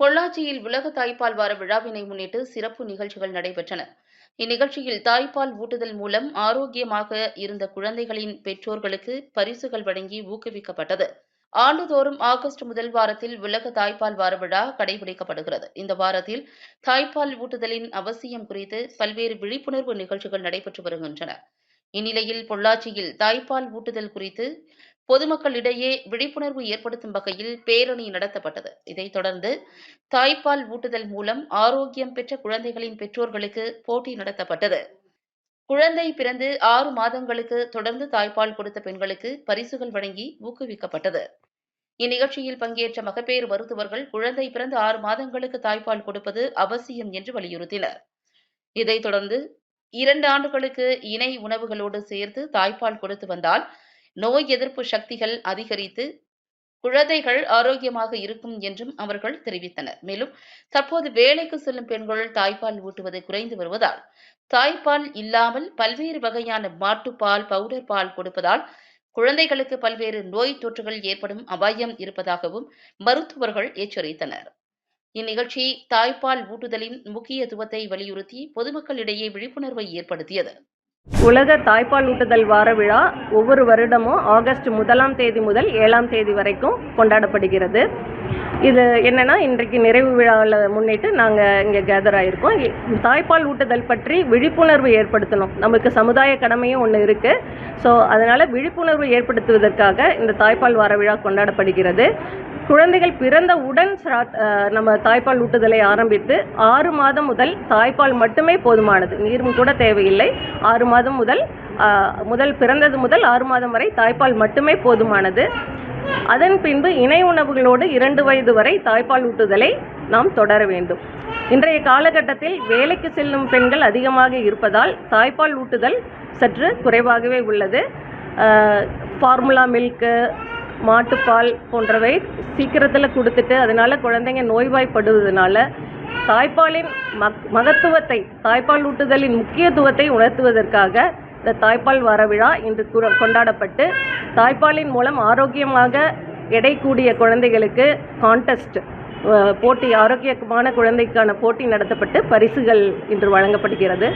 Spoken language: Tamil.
பொள்ளாச்சியில் உலக தாய்ப்பால் வார விழாவினை முன்னிட்டு சிறப்பு நிகழ்ச்சிகள் நடைபெற்றன. இந்நிகழ்ச்சியில் தாய்ப்பால் ஊட்டுதல் மூலம் ஆரோக்கியமாக இருந்த குழந்தைகளின் பெற்றோர்களுக்கு பரிசுகள் வழங்கி ஊக்குவிக்கப்பட்டது. ஆண்டுதோறும் ஆகஸ்ட் முதல் வாரத்தில் உலக தாய்ப்பால் வார விழா கடைபிடிக்கப்படுகிறது. இந்த வாரத்தில் தாய்ப்பால் ஊட்டுதலின் அவசியம் குறித்து பல்வேறு விழிப்புணர்வு நிகழ்ச்சிகள் நடைபெற்று வருகின்றன. இந்நிலையில் பொள்ளாச்சியில் தாய்ப்பால் ஊட்டுதல் குறித்து பொதுமக்களிடையே விழிப்புணர்வு ஏற்படுத்தும் வகையில் பேரணி நடத்தப்பட்டது. இதைத் தொடர்ந்து தாய்ப்பால் ஊட்டுதல் மூலம் ஆரோக்கியம் பெற்ற குழந்தைகளின் பெற்றோர்களுக்கு போட்டி நடத்தப்பட்டது. குழந்தை பிறந்து ஆறு மாதங்களுக்கு தொடர்ந்து தாய்ப்பால் கொடுத்த பெண்களுக்கு பரிசுகள் வழங்கி ஊக்குவிக்கப்பட்டது. இந்நிகழ்ச்சியில் பங்கேற்ற மகப்பேறு மருத்துவர்கள் குழந்தை பிறந்து ஆறு மாதங்களுக்கு தாய்ப்பால் கொடுப்பது அவசியம் என்று வலியுறுத்தினர். இதைத் தொடர்ந்து இரண்டு ஆண்டுகளுக்கு இணை உணவுகளோடு சேர்த்து தாய்ப்பால் கொடுத்து வந்தால் நோய் எதிர்ப்பு சக்திகள் அதிகரித்து குழந்தைகள் ஆரோக்கியமாக இருக்கும் என்றும் அவர்கள் தெரிவித்தனர். மேலும் தற்போது வேலைக்கு செல்லும் பெண்கள் தாய்ப்பால் ஊட்டுவது குறைந்து வருவதால் தாய்ப்பால் இல்லாமல் பல்வேறு வகையான மாட்டுப்பால் பவுடர் பால் கொடுப்பதால் குழந்தைகளுக்கு பல்வேறு நோய் தொற்றுகள் ஏற்படும் அபாயம் இருப்பதாகவும் மருத்துவர்கள் எச்சரித்தனர். இந்நிகழ்ச்சி தாய்ப்பால் ஊட்டுதலின் முக்கியத்துவத்தை வலியுறுத்தி பொதுமக்களிடையே விழிப்புணர்வை ஏற்படுத்தியது. உலக தாய்ப்பால் ஊட்டுதல் வார விழா ஒவ்வொரு வருடமும் ஆகஸ்ட் முதலாம் தேதி முதல் ஏழாம் தேதி வரைக்கும் கொண்டாடப்படுகிறது. இது என்னென்னா இன்றைக்கு நிறைவு விழாவில் முன்னிட்டு நாங்கள் இங்கே கேதர் ஆகிருக்கோம் தாய்ப்பால் ஊட்டுதல் பற்றி விழிப்புணர்வு ஏற்படுத்தணும். நமக்கு சமுதாய கடமையும் ஒன்று இருக்குது ஸோ அதனால் விழிப்புணர்வு ஏற்படுத்துவதற்காக இந்த தாய்ப்பால் வார விழா கொண்டாடப்படுகிறது. குழந்தைகள் பிறந்த உடன் நம்ம தாய்ப்பால் ஊட்டுதலை ஆரம்பித்து ஆறு மாதம் முதல் தாய்ப்பால் மட்டுமே போதுமானது. நீரும் கூட தேவையில்லை. ஆறு மாதம் முதல் முதல் பிறந்தது முதல் ஆறு மாதம் வரை தாய்ப்பால் மட்டுமே போதுமானது. அதன் பின்பு இணை உணவுகளோடு இரண்டு வயது வரை தாய்ப்பால் ஊட்டுதலை நாம் தொடர வேண்டும். இன்றைய காலகட்டத்தில் வேலைக்கு செல்லும் பெண்கள் அதிகமாக இருப்பதால் தாய்ப்பால் ஊட்டுதல் சற்று குறைவாகவே உள்ளது. ஃபார்முலா மில்க்கு மாட்டுப்பால் போன்றவை சீக்கிரத்தில் கொடுத்துட்டு அதனால் குழந்தைங்க நோய்வாய்ப்படுவதனால தாய்ப்பாலின் மக் மகத்துவத்தை தாய்ப்பால் ஊட்டுதலின் முக்கியத்துவத்தை உணர்த்துவதற்காக இந்த தாய்ப்பால் வரவிழா இன்று கொண்டாடப்பட்டு தாய்ப்பாலின் மூலம் ஆரோக்கியமாக எடை கூடிய குழந்தைகளுக்கு கான்டெஸ்ட் போட்டி ஆரோக்கியமான குழந்தைக்கான போட்டி நடத்தப்பட்டு பரிசுகள் இன்று வழங்கப்படுகிறது.